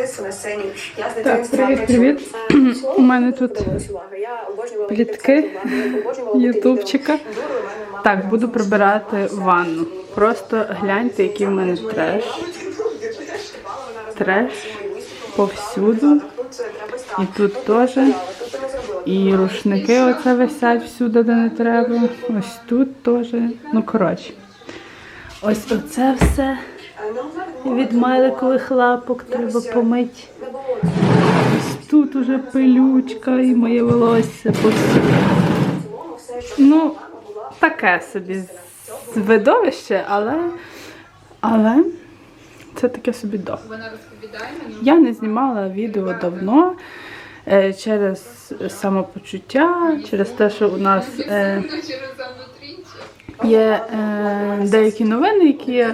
мистецтво на сцені. Я з дитинства привіт, привіт. Е, У мене тут плітки ютубчика. Так, буду прибирати ванну. Просто гляньте, який в мене треш. Треш повсюду. І тут теж. І рушники оце висять всюди, де не треба. Ось тут теж. Ну, коротше. Ось оце все від майликових лапок треба помити. Тут уже пилючка і моє волосся. Ну, таке собі видовище, але, але це таке собі до. Я не знімала відео давно е, через самопочуття, через те, що у нас е, є е, деякі новини, які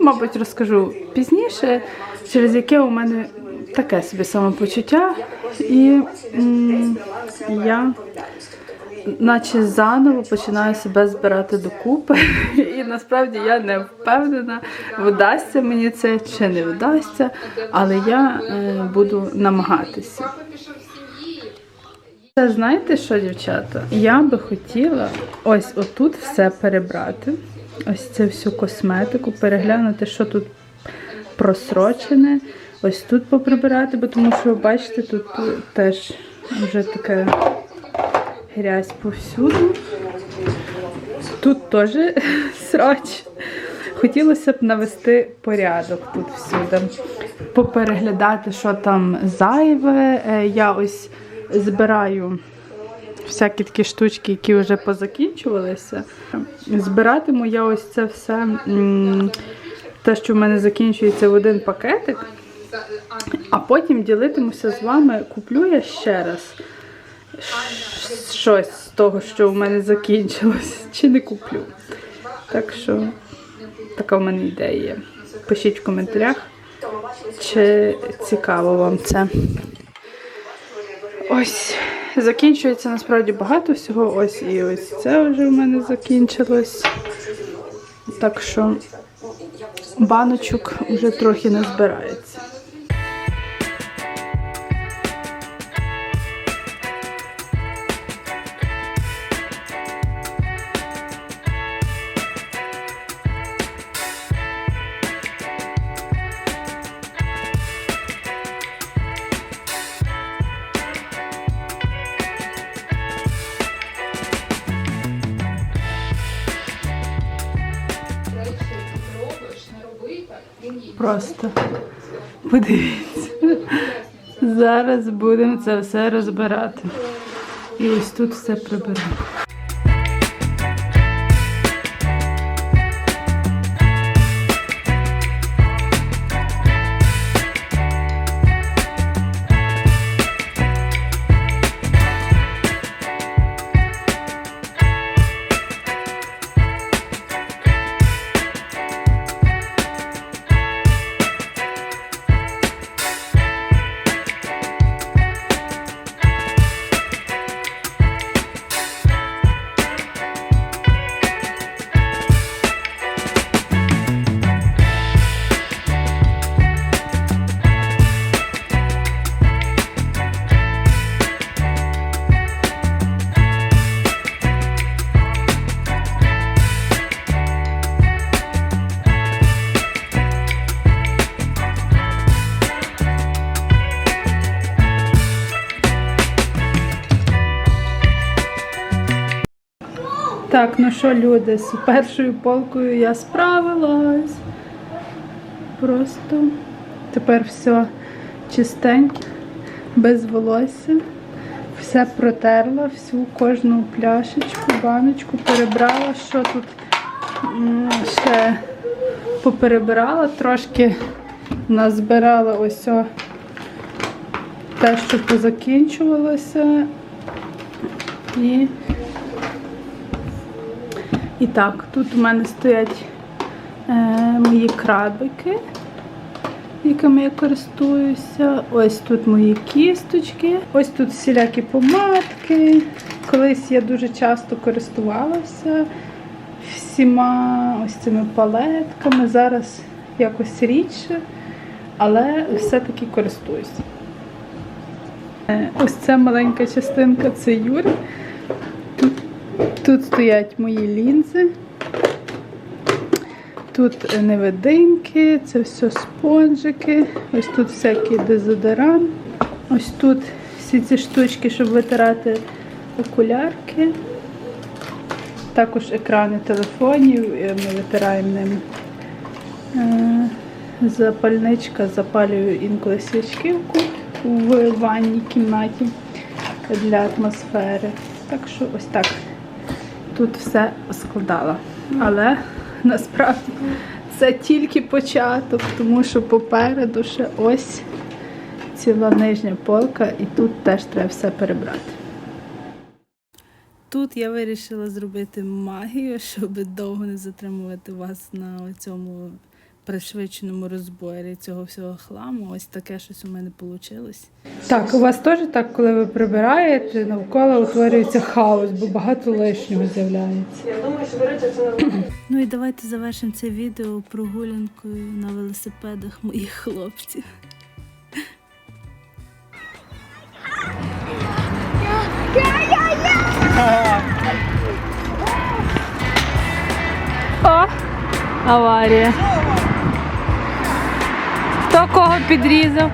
мабуть, розкажу пізніше, через яке у мене таке собі самопочуття. І я наче заново починаю себе збирати докупи. І насправді я не впевнена, вдасться мені це чи не вдасться, але я е, буду намагатися. Знаєте що, дівчата? Я би хотіла ось отут все перебрати. Ось це всю косметику, переглянути, що тут просрочене. Ось тут поприбирати, бо тому що, бачите, тут теж вже таке грязь повсюду. Тут теж срач. Хотілося б навести порядок тут всюди. Попереглядати, що там зайве. Е, Я ось збираю всякі такі штучки, які вже позакінчувалися. Збиратиму я ось це все, те, що в мене закінчується в один пакетик, а потім ділитимуся з вами, куплю я ще раз щось з того, що в мене закінчилось, чи не куплю. Так що така в мене ідея. Пишіть в коментарях, чи цікаво вам це. Ось, закінчується насправді багато всього. Ось і ось це вже в мене закінчилось. Так що баночок вже трохи не збирається. Просто подивіться. Зараз будемо це все розбирати. І ось тут все приберемо. Так, ну що, люди, з першою полкою я справилась. Просто тепер все чистеньке, без волосся. Все протерла, всю кожну пляшечку, баночку перебрала, що тут ще поперебирала, трошки назбирала ось те, що позакінчувалося. І і так, тут у мене стоять е, мої крабики, якими я користуюся. Ось тут мої кісточки, ось тут всілякі помадки. Колись я дуже часто користувалася всіма ось цими палетками. Зараз якось рідше. але все-таки користуюсь. Е, Ось ця маленька частинка це Юрі. Тут, стоять мої лінзи. Тут невидимки, це все спонжики. Ось тут всякий дезодорант. Ось тут всі ці штучки, щоб витирати окулярки. Також екрани телефонів, ми витираємо ним. Е, Запальничка, запалюю інколи свічки в ванній кімнаті для атмосфери. Так що ось так тут все складала. Але насправді це тільки початок, тому що попереду ще ось ціла нижня полка, і тут теж треба все перебрати. Тут я вирішила зробити магію, щоб довго не затримувати вас на цьому пришвидшеному розборі цього всього хламу. Ось таке щось у мене вийшло. Так, у вас теж так, коли ви прибираєте, навколо утворюється хаос, бо багато лишнього з'являється. Я думаю, що, речі, це нормально. Ну і давайте завершимо це відео прогулянкою на велосипедах моїх хлопців. О, аварія. Хто кого підрізав?